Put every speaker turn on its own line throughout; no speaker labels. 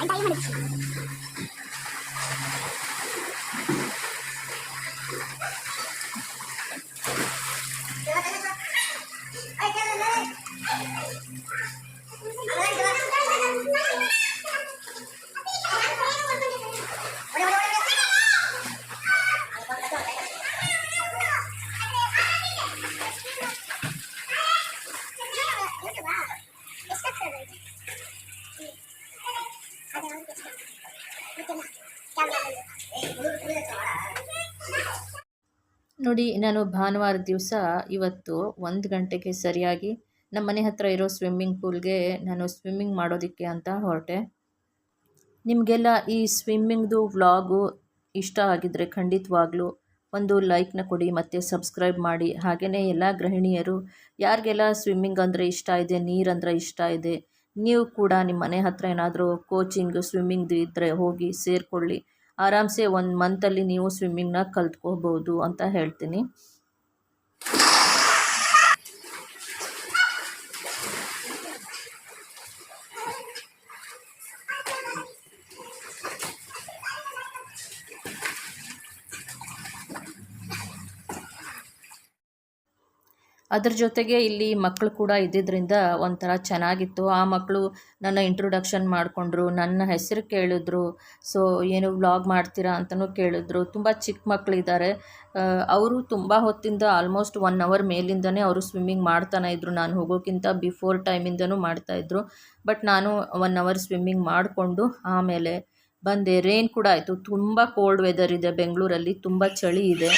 Ang tayo hanap siya. ನೋಡಿ, ನಾನು ಭಾನುವಾರ ದಿವಸ ಇವತ್ತು ಒಂದು ಗಂಟೆಗೆ ಸರಿಯಾಗಿ ನಮ್ಮ ಮನೆ ಹತ್ತಿರ ಇರೋ ಸ್ವಿಮ್ಮಿಂಗ್ ಪೂಲ್ಗೆ ನಾನು ಸ್ವಿಮ್ಮಿಂಗ್ ಮಾಡೋದಕ್ಕೆ ಅಂತ ಹೊರಟೆ. ನಿಮಗೆಲ್ಲ ಈ ಸ್ವಿಮ್ಮಿಂಗ್ದು ವ್ಲಾಗು ಇಷ್ಟ ಆಗಿದ್ದರೆ ಖಂಡಿತವಾಗ್ಲೂ ಒಂದು ಲೈಕ್ನ ಕೊಡಿ, ಮತ್ತು ಸಬ್ಸ್ಕ್ರೈಬ್ ಮಾಡಿ. ಹಾಗೆಯೇ ಎಲ್ಲ ಗೃಹಿಣಿಯರು, ಯಾರಿಗೆಲ್ಲ ಸ್ವಿಮ್ಮಿಂಗ್ ಅಂದರೆ ಇಷ್ಟ ಇದೆ ನೀರಂದರೆ ಇಷ್ಟ ಇದೆ, ನೀವು ಕೂಡ ನಿಮ್ಮ ಮನೆ ಹತ್ತಿರ ಏನಾದರೂ ಕೋಚಿಂಗ್ ಸ್ವಿಮ್ಮಿಂಗ್ದು ಇದ್ದರೆ ಹೋಗಿ ಸೇರಿಕೊಳ್ಳಿ. ಆರಾಮ್ಸೆ ಒಂದು ಮಂತಲ್ಲಿ ನೀವು ಸ್ವಿಮ್ಮಿಂಗ್ನ ಕಲ್ತ್ಕೋಬೋದು ಅಂತ ಹೇಳ್ತೀನಿ. ಅದ್ರ ಜೊತೆಗೆ ಇಲ್ಲಿ ಮಕ್ಕಳು ಕೂಡ ಇದ್ದಿದ್ದರಿಂದ ಒಂಥರ ಚೆನ್ನಾಗಿತ್ತು. ಆ ಮಕ್ಕಳು ನನ್ನ ಇಂಟ್ರೊಡಕ್ಷನ್ ಮಾಡಿಕೊಂಡ್ರು, ನನ್ನ ಹೆಸರು ಕೇಳಿದ್ರು, ಸೊ, ಏನು ವ್ಲಾಗ್ ಮಾಡ್ತೀರಾ? ಅಂತಲೂ ಕೇಳಿದ್ರು. ತುಂಬ ಚಿಕ್ಕ ಮಕ್ಕಳಿದ್ದಾರೆ ಅವರು ತುಂಬ ಹೊತ್ತಿಂದ ಆಲ್ಮೋಸ್ಟ್ ಒನ್ ಅವರ್ ಮೇಲಿಂದನೇ ಅವರು ಸ್ವಿಮ್ಮಿಂಗ್ ಮಾಡ್ತಾನೆ ಇದ್ದರು ನಾನು ಹೋಗೋಕ್ಕಿಂತ ಬಿಫೋರ್ ಟೈಮಿಂದನೂ ಮಾಡ್ತಾಯಿದ್ರು ಬಟ್ ನಾನು ಒನ್ ಅವರ್ ಸ್ವಿಮ್ಮಿಂಗ್ ಮಾಡಿಕೊಂಡು ಆಮೇಲೆ ಬಂದೆ. ರೇನ್ ಕೂಡ ಆಯಿತು. ತುಂಬ ಕೋಲ್ಡ್ ವೆದರ್ ಇದೆ. ಬೆಂಗಳೂರಲ್ಲಿ ತುಂಬ ಚಳಿ ಇದೆ.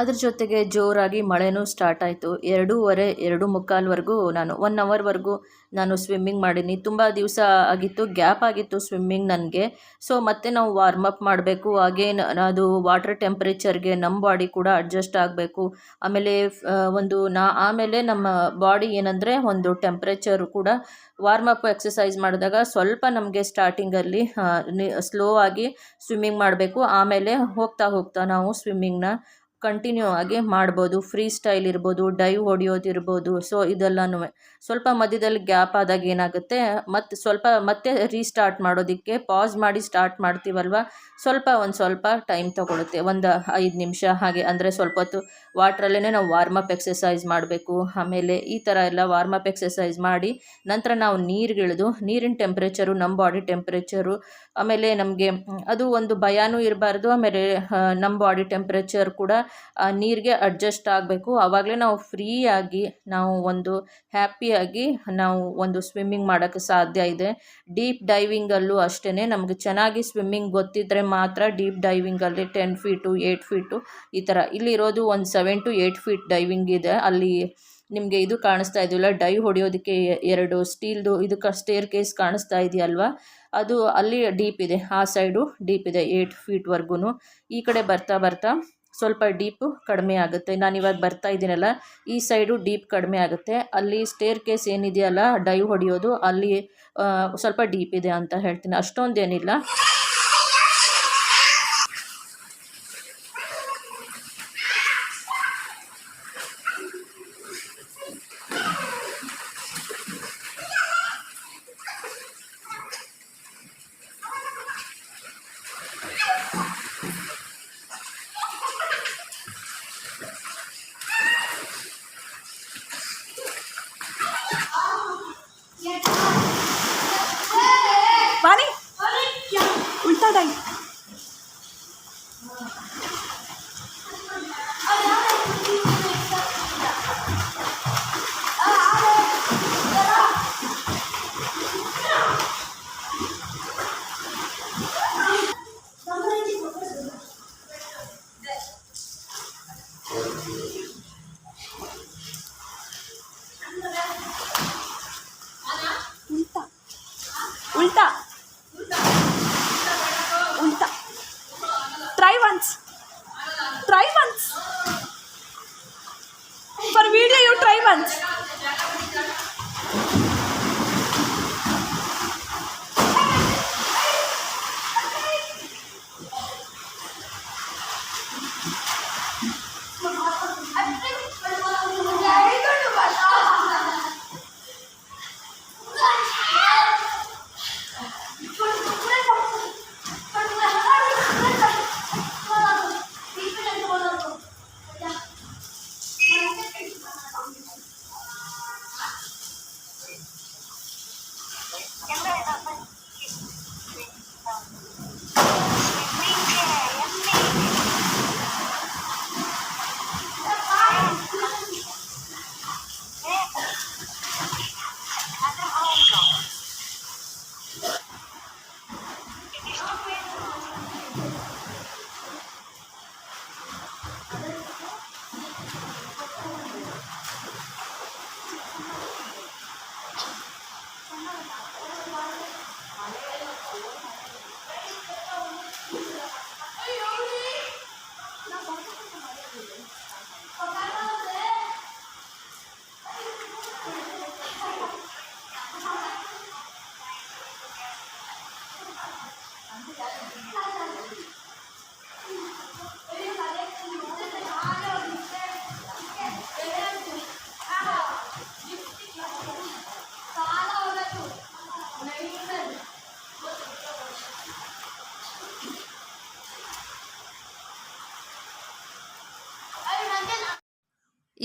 ಅದ್ರ ಜೊತೆಗೆ ಜೋರಾಗಿ ಮಳೆನೂ ಸ್ಟಾರ್ಟ್ ಆಯಿತು. ಎರಡೂವರೆ, ಎರಡು ಮುಕ್ಕಾಲ್ವರೆಗೂ ನಾನು ಒನ್ ಅವರ್ವರೆಗೂ ನಾನು ಸ್ವಿಮ್ಮಿಂಗ್ ಮಾಡೀನಿ. ತುಂಬ ದಿವಸ ಆಗಿತ್ತು ಗ್ಯಾಪ್ ಆಗಿತ್ತು ಸ್ವಿಮ್ಮಿಂಗ್ ನನಗೆ. ಸೊ ಮತ್ತೆ ನಾವು ವಾರ್ಮ್ ಅಪ್ ಮಾಡಬೇಕು. ಅಗೇನ್ ಅದು ವಾಟರ್ ಟೆಂಪ್ರೇಚರ್ಗೆ ನಮ್ಮ ಬಾಡಿ ಕೂಡ ಅಡ್ಜಸ್ಟ್ ಆಗಬೇಕು. ಆಮೇಲೆ ಒಂದು ನಾ, ಆಮೇಲೆ ನಮ್ಮ ಬಾಡಿ ಏನಂದರೆ ಒಂದು ಟೆಂಪ್ರೇಚರು ಕೂಡ ವಾರ್ಮ್ ಅಪ್ ಎಕ್ಸಸೈಸ್ ಮಾಡಿದಾಗ ಸ್ವಲ್ಪ ನಮಗೆ ಸ್ಟಾರ್ಟಿಂಗಲ್ಲಿ ಸ್ಲೋ ಆಗಿ ಸ್ವಿಮ್ಮಿಂಗ್ ಮಾಡಬೇಕು. ಆಮೇಲೆ ಹೋಗ್ತಾ ಹೋಗ್ತಾ ನಾವು ಸ್ವಿಮ್ಮಿಂಗ್ನ ಕಂಟಿನ್ಯೂ ಆಗಿ ಮಾಡ್ಬೋದು. ಫ್ರೀ ಸ್ಟೈಲ್ ಇರ್ಬೋದು ಡೈವ್ ಹೊಡಿಯೋದಿರ್ಬೋದು ಸೊ ಇದೆಲ್ಲನೂ ಸ್ವಲ್ಪ ಮಧ್ಯದಲ್ಲಿ ಗ್ಯಾಪ್ ಆದಾಗ ಏನಾಗುತ್ತೆ? ಮತ್ತು ಸ್ವಲ್ಪ ಮತ್ತೆ ರೀಸ್ಟಾರ್ಟ್ ಮಾಡೋದಕ್ಕೆ ಪಾಸ್ ಮಾಡಿ ಸ್ಟಾರ್ಟ್ ಮಾಡ್ತೀವಲ್ವ? ಸ್ವಲ್ಪ ಒಂದು ಸ್ವಲ್ಪ ಟೈಮ್ ತೊಗೊಳುತ್ತೆ. ಒಂದು ಐದು ನಿಮಿಷ ಹಾಗೆ. ಅಂದರೆ ಸ್ವಲ್ಪ ಹೊತ್ತು ವಾಟ್ರಲ್ಲೇ ನಾವು ವಾರ್ಮಪ್ ಎಕ್ಸಸೈಸ್ ಮಾಡಬೇಕು. ಆಮೇಲೆ ಈ ಥರ ಎಲ್ಲ ವಾರ್ಮಪ್ ಎಕ್ಸಸೈಸ್ ಮಾಡಿ ನಂತರ ನಾವು ನೀರಿಗಿಳಿದು, ನೀರಿನ ಟೆಂಪ್ರೇಚರು ನಮ್ಮ ಬಾಡಿ ಟೆಂಪ್ರೇಚರು ಆಮೇಲೆ ನಮಗೆ ಅದು ಒಂದು ಭಯನೂ ಇರಬಾರ್ದು. ಆಮೇಲೆ ನಮ್ಮ ಬಾಡಿ ಟೆಂಪ್ರೇಚರ್ ಕೂಡ ನೀರಿಗೆ ಅಡ್ಜಸ್ಟ್ ಆಗಬೇಕು. ಆವಾಗಲೇ ನಾವು ಫ್ರೀಯಾಗಿ ನಾವು ಒಂದು ಹ್ಯಾಪಿಯಾಗಿ ನಾವು ಒಂದು ಸ್ವಿಮ್ಮಿಂಗ್ ಮಾಡೋಕ್ಕೆ ಸಾಧ್ಯ ಇದೆ. ಡೀಪ್ ಡೈವಿಂಗಲ್ಲೂ ಅಷ್ಟೇ ನಮಗೆ ಚೆನ್ನಾಗಿ ಸ್ವಿಮ್ಮಿಂಗ್ ಗೊತ್ತಿದ್ದರೆ ಮಾತ್ರ ಡೀಪ್ ಡೈವಿಂಗಲ್ಲಿ ಟೆನ್ ಫೀಟು ಏಯ್ಟ್ ಫೀಟು ಈ ಥರ. ಇಲ್ಲಿರೋದು ಒಂದು seven to eight feet diving ಇದೆ. ಅಲ್ಲಿ ನಿಮಗೆ ಇದು ಕಾಣಿಸ್ತಾ ಇದೆಯಲ್ಲ ಡೈ ಹೊಡೆಯೋದಕ್ಕೆ ಎರಡು ಸ್ಟೀಲ್ದು ಇದಕ್ಕೆ ಸ್ಟೇರ್ ಕೇಸ್ ಕಾಣಿಸ್ತಾ ಇದೆಯಲ್ವಾ? ಅದು ಅಲ್ಲಿ ಡೀಪ್ ಇದೆ. ಆ ಸೈಡು ಡೀಪ್ ಇದೆ ಏಯ್ಟ್ ಫೀಟ್ವರೆಗೂ ಈ ಕಡೆ ಬರ್ತಾ ಬರ್ತಾ ಸ್ವಲ್ಪ ಡೀಪು ಕಡಿಮೆ ಆಗುತ್ತೆ. ನಾನು ಇವಾಗ ಬರ್ತಾ ಇದ್ದೀನಲ್ಲ, ಈ ಸೈಡು ಡೀಪ್ ಕಡಿಮೆ ಆಗುತ್ತೆ. ಅಲ್ಲಿ ಸ್ಟೇರ್ ಕೇಸ್ ಏನಿದೆಯಲ್ಲ ಡೈವ್ ಹೊಡೆಯೋದು, ಅಲ್ಲಿ ಸ್ವಲ್ಪ ಡೀಪ್ ಇದೆ ಅಂತ ಹೇಳ್ತೀನಿ. ಅಷ್ಟೊಂದೇನಿಲ್ಲ.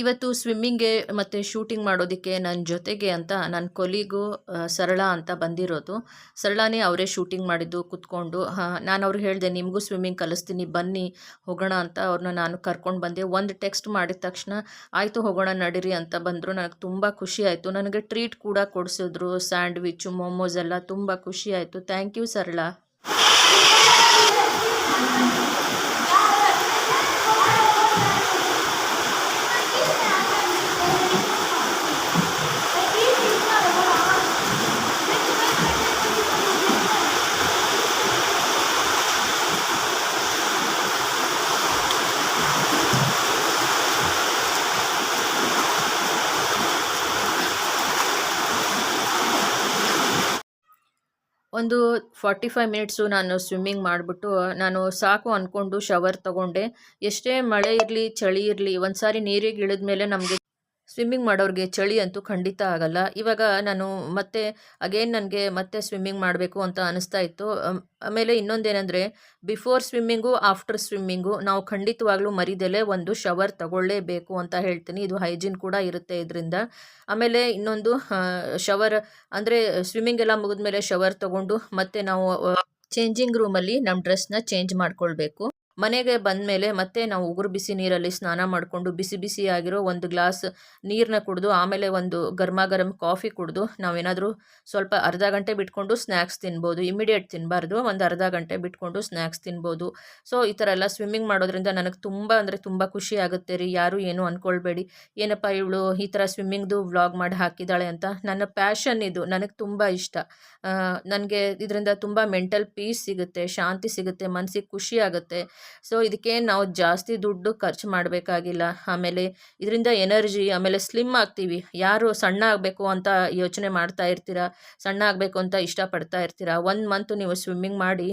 ಇವತ್ತು ಸ್ವಿಮ್ಮಿಂಗ್ಗೆ ಮತ್ತು ಶೂಟಿಂಗ್ ಮಾಡೋದಕ್ಕೆ ನನ್ನ ಜೊತೆಗೆ ಅಂತ ನನ್ನ ಕೊಲಿಗು ಸರಳ ಅಂತ ಬಂದಿರೋದು. ಸರಳನೇ ಅವರೇ ಶೂಟಿಂಗ್ ಮಾಡಿದ್ದು, ಕುತ್ಕೊಂಡು ನಾನು ಅವ್ರಿಗೆ ಹೇಳಿದೆ, ನಿಮಗೂ ಸ್ವಿಮ್ಮಿಂಗ್ ಕಲಿಸ್ತೀನಿ, ಬನ್ನಿ, ಹೋಗೋಣ ಅಂತ ಅವ್ರನ್ನ ನಾನು ಕರ್ಕೊಂಡು ಬಂದೆ. ಒಂದು ಟೆಕ್ಸ್ಟ್ ಮಾಡಿದ ತಕ್ಷಣ, ಆಯಿತು, ಹೋಗೋಣ, ನಡೀರಿ ಅಂತ ಬಂದರು. ನನಗೆ ತುಂಬ ಖುಷಿ ಆಯಿತು. ನನಗೆ ಟ್ರೀಟ್ ಕೂಡ ಕೊಡಿಸಿದ್ರು ಸ್ಯಾಂಡ್ವಿಚ್ಚು ಮೋಮೋಸ್ ಎಲ್ಲ ತುಂಬ ಖುಷಿ ಆಯಿತು. ಥ್ಯಾಂಕ್ ಯು, ಸರಳ. ಒಂದು ಫಾರ್ಟಿ ಫೈವ್ ಮಿನಿಟ್ಸು ನಾನು ಸ್ವಿಮ್ಮಿಂಗ್ ಮಾಡಿಬಿಟ್ಟು, ನಾನು ಸಾಕು ಅಂದ್ಕೊಂಡು ಶವರ್ ತಗೊಂಡೆ. ಎಷ್ಟೇ ಮಳೆ ಇರಲಿ, ಚಳಿ ಇರಲಿ ಒಂದು ಸಾರಿ ನೀರಿಗೆ ಇಳಿದ ಮೇಲೆ ನಮಗೆ ಸ್ವಿಮ್ಮಿಂಗ್ ಮಾಡೋರಿಗೆ ಚಳಿ ಅಂತೂ ಖಂಡಿತ ಆಗಲ್ಲ. ಇವಾಗ ನಾನು ಮತ್ತೆ ಅಗೇನ್ ನನಗೆ ಮತ್ತೆ ಸ್ವಿಮ್ಮಿಂಗ್ ಮಾಡಬೇಕು ಅಂತ ಅನಿಸ್ತಾ ಇತ್ತು. ಆಮೇಲೆ ಇನ್ನೊಂದೇನೆಂದರೆ ಬಿಫೋರ್ ಸ್ವಿಮ್ಮಿಂಗು ಆಫ್ಟರ್ ಸ್ವಿಮ್ಮಿಂಗು, ನಾವು ಖಂಡಿತವಾಗ್ಲೂ ಮರಿದೆಲೆ ಒಂದು ಶವರ್ ತಗೊಳ್ಳೇಬೇಕು ಅಂತ ಹೇಳ್ತೀನಿ. ಇದು ಹೈಜೀನ್ ಕೂಡ ಇರುತ್ತೆ ಇದರಿಂದ. ಆಮೇಲೆ ಇನ್ನೊಂದು ಶವರ್ ಅಂದರೆ ಸ್ವಿಮ್ಮಿಂಗ್ ಎಲ್ಲ ಮುಗಿದ್ಮೇಲೆ ಶವರ್ ತಗೊಂಡು ಮತ್ತೆ ನಾವು ಚೇಂಜಿಂಗ್ ರೂಮಲ್ಲಿ ನಮ್ಮ ಡ್ರೆಸ್ನ ಚೇಂಜ್ ಮಾಡ್ಕೊಳ್ಬೇಕು. ಮನೆಗೆ ಬಂದ ಮೇಲೆ ಮತ್ತೆ ನಾವು ಉಗುರು ಬಿಸಿ ನೀರಲ್ಲಿ ಸ್ನಾನ ಮಾಡಿಕೊಂಡು ಬಿಸಿ ಬಿಸಿ ಆಗಿರೋ ಒಂದು ಗ್ಲಾಸ್ ನೀರನ್ನ ಕುಡಿದು ಆಮೇಲೆ ಒಂದು ಗರ್ಮ ಗರಂ ಕಾಫಿ ಕುಡಿದು ನಾವೇನಾದರೂ ಸ್ವಲ್ಪ ಅರ್ಧ ಗಂಟೆ ಬಿಟ್ಕೊಂಡು ಸ್ನ್ಯಾಕ್ಸ್ ತಿನ್ಬೋದು, ಇಮಿಡಿಯೇಟ್ ತಿನ್ನಬಾರ್ದು ಒಂದು ಅರ್ಧ ಗಂಟೆ ಬಿಟ್ಕೊಂಡು ಸ್ನ್ಯಾಕ್ಸ್ ತಿನ್ಬೋದು. ಸೊ, ಈ ಥರ ಎಲ್ಲ ಸ್ವಿಮ್ಮಿಂಗ್ ಮಾಡೋದ್ರಿಂದ ನನಗೆ ತುಂಬ ಅಂದರೆ ತುಂಬ ಖುಷಿ ಆಗುತ್ತೆ ರೀ, ಯಾರೂ ಏನು ಅಂದ್ಕೊಳ್ಬೇಡಿ ಏನಪ್ಪ ಇವಳು ಈ ಥರ ಸ್ವಿಮ್ಮಿಂಗ್ದು ವ್ಲಾಗ್ ಮಾಡಿ ಹಾಕಿದ್ದಾಳೆ ಅಂತ. ನನ್ನ ಪ್ಯಾಷನ್ ಇದು, ನನಗೆ ತುಂಬ ಇಷ್ಟ. ನನಗೆ ಇದರಿಂದ ತುಂಬ ಮೆಂಟಲ್ ಪೀಸ್ ಸಿಗುತ್ತೆ, ಶಾಂತಿ ಸಿಗುತ್ತೆ ಮನಸ್ಸಿಗೆ ಖುಷಿ ಆಗುತ್ತೆ. ಸೊ ಇದಕ್ಕೆ ನಾವು ಜಾಸ್ತಿ ದುಡ್ಡು ಖರ್ಚು ಮಾಡಬೇಕಾಗಿಲ್ಲ. ಆಮೇಲೆ ಇದರಿಂದ ಎನರ್ಜಿ, ಆಮೇಲೆ ಸ್ಲಿಮ್ ಆಗ್ತೀವಿ. ಯಾರು ಸಣ್ಣ ಆಗಬೇಕು ಅಂತ ಯೋಚನೆ ಮಾಡ್ತಾ ಇರ್ತೀರಾ? ಸಣ್ಣ ಆಗಬೇಕು ಅಂತ ಇಷ್ಟಪಡ್ತಾ ಇರ್ತೀರಾ? ಒಂದು ಮಂತ್ ನೀವು ಸ್ವಿಮ್ಮಿಂಗ್ ಮಾಡಿ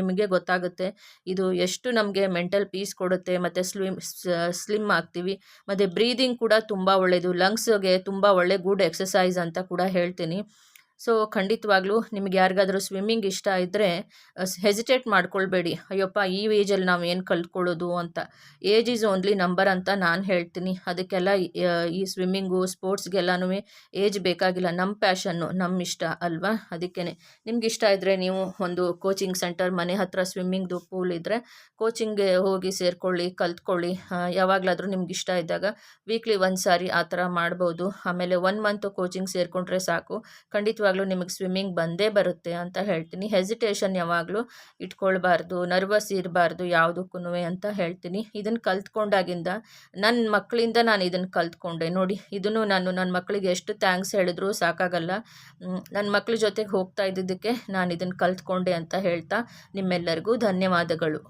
ನಿಮಗೆ ಗೊತ್ತಾಗುತ್ತೆ. ಇದು ಎಷ್ಟು ನಮಗೆ ಮೆಂಟಲ್ ಪೀಸ್ ಕೊಡುತ್ತೆ, ಮತ್ತು ಸ್ಲಿಮ್ ಸ್ಲಿಮ್ ಆಗ್ತೀವಿ. ಮತ್ತು ಬ್ರೀದಿಂಗ್ ಕೂಡ ತುಂಬ ಒಳ್ಳೆಯದು ಲಂಗ್ಸ್ಗೆ ತುಂಬ ಒಳ್ಳೆ ಗುಡ್ ಎಕ್ಸಸೈಸ್ ಅಂತ ಕೂಡ ಹೇಳ್ತೀನಿ. ಸೊ ಖಂಡಿತವಾಗ್ಲೂ ನಿಮ್ಗೆ ಯಾರಿಗಾದ್ರೂ ಸ್ವಿಮ್ಮಿಂಗ್ ಇಷ್ಟ ಇದ್ದರೆ ಹೆಸಿಟೇಟ್ ಮಾಡ್ಕೊಳ್ಬೇಡಿ. ಅಯ್ಯಪ್ಪ, ಈ ಏಜಲ್ಲಿ ನಾವು ಏನು ಕಲ್ತ್ಕೊಳ್ಳೋದು ಅಂತ. ಏಜ್ ಈಸ್ ಓನ್ಲಿ ನಂಬರ್ ಅಂತ ನಾನು ಹೇಳ್ತೀನಿ. ಅದಕ್ಕೆಲ್ಲ ಈ- ಸ್ವಿಮ್ಮಿಂಗು ಸ್ಪೋರ್ಟ್ಸ್ಗೆಲ್ಲನೂ ಏಜ್ ಬೇಕಾಗಿಲ್ಲ. ನಮ್ಮ ಪ್ಯಾಷನ್ನು ನಮ್ಮ ಇಷ್ಟ ಅಲ್ವಾ? ಅದಕ್ಕೇ ನಿಮ್ಗೆ ಇಷ್ಟ ಇದ್ದರೆ ನೀವು ಒಂದು ಕೋಚಿಂಗ್ ಸೆಂಟರ್ ಮನೆ ಹತ್ರ ಸ್ವಿಮ್ಮಿಂಗ್ದು ಪೂಲ್ ಇದ್ದರೆ ಕೋಚಿಂಗ್ಗೆ ಹೋಗಿ ಸೇರ್ಕೊಳ್ಳಿ, ಕಲ್ತ್ಕೊಳ್ಳಿ. ಯಾವಾಗಲಾದರೂ ನಿಮ್ಗೆ ಇಷ್ಟ ಇದ್ದಾಗ ವೀಕ್ಲಿ ಒಂದು ಸಾರಿ ಆ ಥರ ಮಾಡ್ಬೋದು. ಆಮೇಲೆ ಒನ್ ಮಂತ್ ಕೋಚಿಂಗ್ ಸೇರಿಕೊಂಡ್ರೆ ಸಾಕು. ಖಂಡಿತವಾಗ್ಲೂ ನಿಮಗೆ ಸ್ವಿಮ್ಮಿಂಗ್ ಬಂದೇ ಬರುತ್ತೆ ಅಂತ ಹೇಳ್ತೀನಿ. ಹೆಸಿಟೇಷನ್ ಯಾವಾಗಲೂ ಇಟ್ಕೊಳ್ಬಾರ್ದು ನರ್ವಸ್ ಇರಬಾರ್ದು ಯಾವುದಕ್ಕೂ ಅಂತ ಹೇಳ್ತೀನಿ. ಇದನ್ನು ಕಲ್ತ್ಕೊಂಡಾಗಿಂದ ನನ್ನ ಮಕ್ಕಳಿಂದ ನಾನು ಇದನ್ನು ಕಲ್ತ್ಕೊಂಡೆ. ನೋಡಿ, ಇದನ್ನು ನಾನು ನನ್ನ ಮಕ್ಕಳಿಗೆ ಎಷ್ಟು ಥ್ಯಾಂಕ್ಸ್ ಹೇಳಿದ್ರು ಸಾಕಾಗಲ್ಲ. ನನ್ನ ಮಕ್ಕಳ ಜೊತೆಗೆ ಹೋಗ್ತಾ ಇದ್ದಿದ್ದಕ್ಕೆ ನಾನು ಇದನ್ನು ಕಲ್ತ್ಕೊಂಡೆ ಅಂತ ಹೇಳ್ತಾ ನಿಮ್ಮೆಲ್ಲರಿಗೂ ಧನ್ಯವಾದಗಳು.